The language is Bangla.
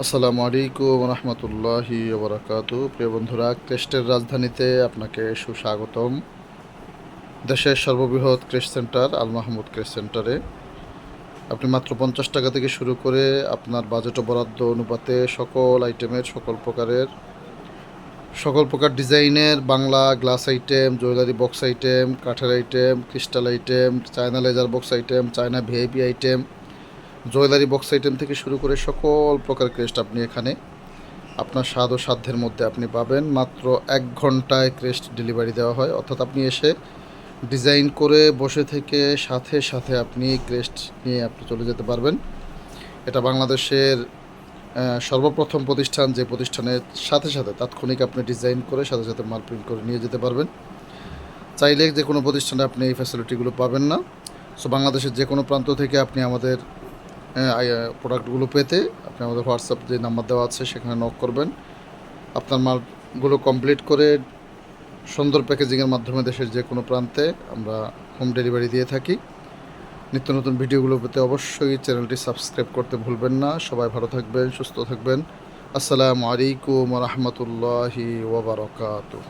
আসসালামু আলাইকুম রহমতুল্লাহি ওবরাকাতু। প্রিয় বন্ধুরা, ক্রেস্টের রাজধানীতে আপনাকে সুস্বাগতম। দেশের সর্ববৃহৎ crest centre, Al Mahmud crest সেন্টারে। আপনি মাত্র পঞ্চাশ টাকা থেকে শুরু করে আপনার বাজেট বরাদ্দ অনুপাতে সকল আইটেমের, সকল প্রকারের, সকল প্রকার ডিজাইনের Bangla glass item, jewellery box item, কাঠের item, crystal item, China laser box item, China VIP item jewellery box item থেকে শুরু করে সকল প্রকার ক্রেস্ট আপনি এখানে আপনার স্বাদ ও সাধ্যের মধ্যে আপনি পাবেন। মাত্র এক ঘন্টায় ক্রেস্ট ডেলিভারি দেওয়া হয়। অর্থাৎ আপনি এসে ডিজাইন করে বসে থেকে সাথে সাথে আপনি ক্রেস্ট নিয়ে আপনি চলে যেতে পারবেন। এটা বাংলাদেশের সর্বপ্রথম প্রতিষ্ঠান যে প্রতিষ্ঠানের সাথে সাথে তাৎক্ষণিক আপনি ডিজাইন করে সাথে সাথে মাল প্রিন্ট করে নিয়ে যেতে পারবেন। চাইলে যে কোনো প্রতিষ্ঠানে আপনি এই ফ্যাসিলিটিগুলো পাবেন না। সো বাংলাদেশের যে কোনো প্রান্ত থেকে আপনি আমাদের প্রোডাক্টগুলো পেতে আপনি আমাদের হোয়াটসঅ্যাপ যে নাম্বার দেওয়া আছে সেখানে নক করবেন। আপনার মালগুলো কমপ্লিট করে সুন্দর প্যাকেজিংয়ের মাধ্যমে দেশের যে কোনো প্রান্তে আমরা হোম ডেলিভারি দিয়ে থাকি। নিত্য নতুন ভিডিওগুলো পেতে অবশ্যই চ্যানেলটি সাবস্ক্রাইব করতে ভুলবেন না। সবাই ভালো থাকবেন, সুস্থ থাকবেন। আসসালামু আলাইকুম রহমতুল্লাহি ওবরাকাতু